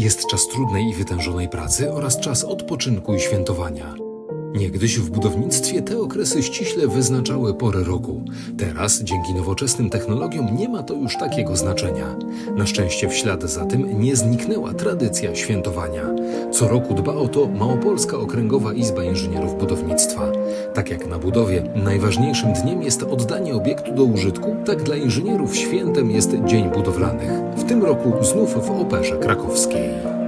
Jest czas trudnej i wytężonej pracy oraz czas odpoczynku i świętowania. Niegdyś w budownictwie te okresy ściśle wyznaczały pory roku. Teraz, dzięki nowoczesnym technologiom, nie ma to już takiego znaczenia. Na szczęście w ślad za tym nie zniknęła tradycja świętowania. Co roku dba o to Małopolska Okręgowa Izba Inżynierów Budownictwa. Tak jak na budowie, najważniejszym dniem jest oddanie obiektu do użytku, tak dla inżynierów świętem jest Dzień Budowlanych. W tym roku znów w Operze Krakowskiej.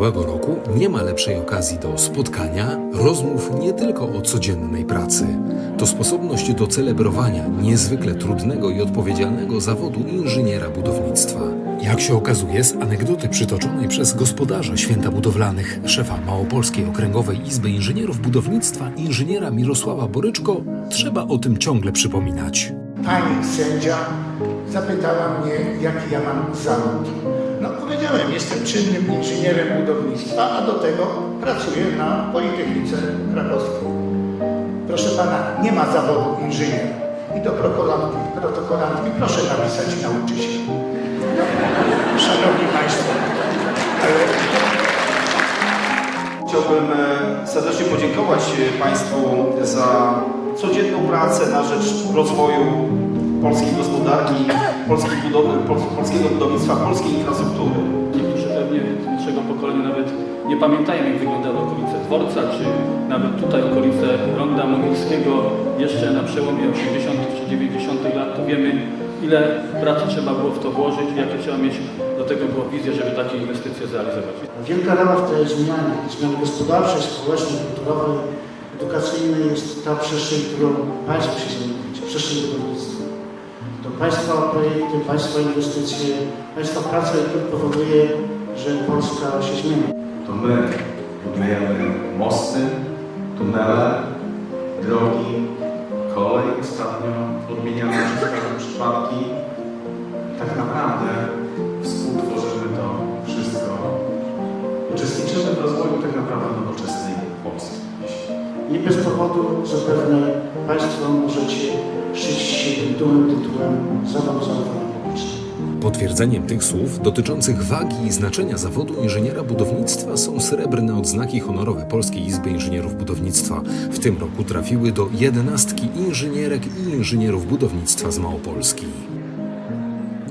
Całego roku nie ma lepszej okazji do spotkania, rozmów nie tylko o codziennej pracy. To sposobność do celebrowania niezwykle trudnego i odpowiedzialnego zawodu inżyniera budownictwa. Jak się okazuje z anegdoty przytoczonej przez gospodarza święta budowlanych, szefa Małopolskiej Okręgowej Izby Inżynierów Budownictwa, inżyniera Mirosława Boryczko, trzeba o tym ciągle przypominać. Pani sędzia zapytała mnie, jaki ja mam zawód. No powiedziałem, jestem czynnym inżynierem budownictwa, a do tego pracuję na Politechnice Krakowskiej. Proszę pana, nie ma zawodu inżyniera. I do protokolantki, protokolantki proszę napisać, nauczy się. No, szanowni Państwo, Chciałbym e, serdecznie podziękować e, Państwu za codzienną pracę na rzecz rozwoju polskiej gospodarki, polskiej budowy, pol- polskiego budownictwa, polskiej infrastruktury. Niektórzy pewnie z młodszego pokolenia nawet nie pamiętają, jak wyglądały okolice dworca, czy nawet tutaj okolice Ronda Mogilskiego jeszcze na przełomie 80. czy 90. lat. To wiemy, ile pracy trzeba było w to włożyć, jakie trzeba mieć do tego było wizję, żeby takie inwestycje zrealizować. Wielka rola w tej zmianie, zmiany gospodarczej, społecznej, kulturowej, edukacyjnej jest ta przestrzeń, którą Państwo się zajmujecie, przestrzeń budownictwa. To Państwa projekty, Państwa inwestycje, Państwa praca i trud powoduje, że Polska się zmienia. to my budujemy mosty, tunele, drogi, kolej ostatnio odmieniane przez pewne przypadki. Tak naprawdę współtworzymy to wszystko. Uczestniczymy w rozwoju tak naprawdę nowoczesnej Polski. Nie bez powodu zapewne Państwo możecie dumnym tytułem zawodu zaufania. Potwierdzeniem tych słów dotyczących wagi i znaczenia zawodu inżyniera budownictwa są srebrne odznaki honorowe Polskiej Izby Inżynierów Budownictwa. W tym roku trafiły do jedenastki inżynierek i inżynierów budownictwa z Małopolski.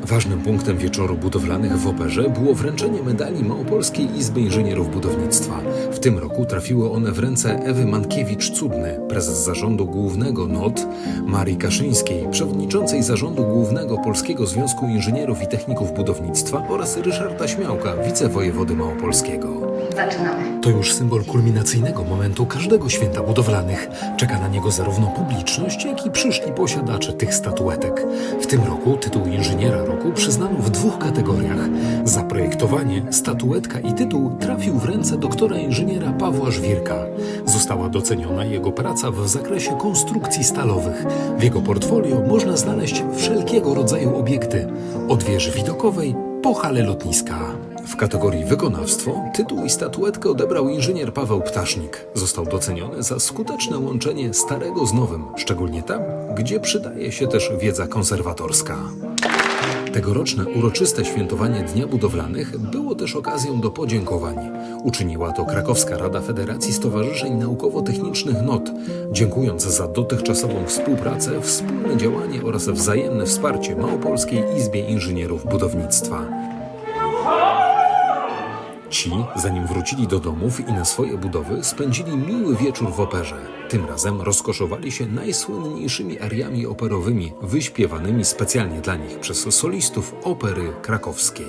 Ważnym punktem wieczoru budowlanych w Operze było wręczenie medali Małopolskiej Izby Inżynierów Budownictwa. W tym roku trafiły one w ręce Ewy Mankiewicz-Cudny, prezes zarządu głównego NOT, Marii Kaszyńskiej, przewodniczącej zarządu głównego Polskiego Związku Inżynierów i Techników Budownictwa oraz Ryszarda Śmiałka, wicewojewody małopolskiego. Zaczynamy. To już symbol kulminacyjnego momentu każdego święta budowlanych. Czeka na niego zarówno publiczność, jak i przyszli posiadacze tych statuetek. W tym roku tytuł inżyniera roku przyznano w dwóch kategoriach. Za projektowanie, statuetka i tytuł trafił w ręce doktora inżyniera Pawła Żwirka. Została doceniona jego praca w zakresie konstrukcji stalowych. W jego portfolio można znaleźć wszelkiego rodzaju obiekty, od wieży widokowej po hale lotniska. W kategorii wykonawstwo tytuł i statuetkę odebrał inżynier Paweł Ptasznik. Został doceniony za skuteczne łączenie starego z nowym, szczególnie tam, gdzie przydaje się też wiedza konserwatorska. Tegoroczne uroczyste świętowanie Dnia Budowlanych było też okazją do podziękowań. Uczyniła to Krakowska Rada Federacji Stowarzyszeń Naukowo-Technicznych NOT, dziękując za dotychczasową współpracę, wspólne działanie oraz wzajemne wsparcie Małopolskiej Izbie Inżynierów Budownictwa. Ci, zanim wrócili do domów i na swoje budowy, spędzili miły wieczór w operze. Tym razem rozkoszowali się najsłynniejszymi ariami operowymi, wyśpiewanymi specjalnie dla nich przez solistów opery krakowskiej.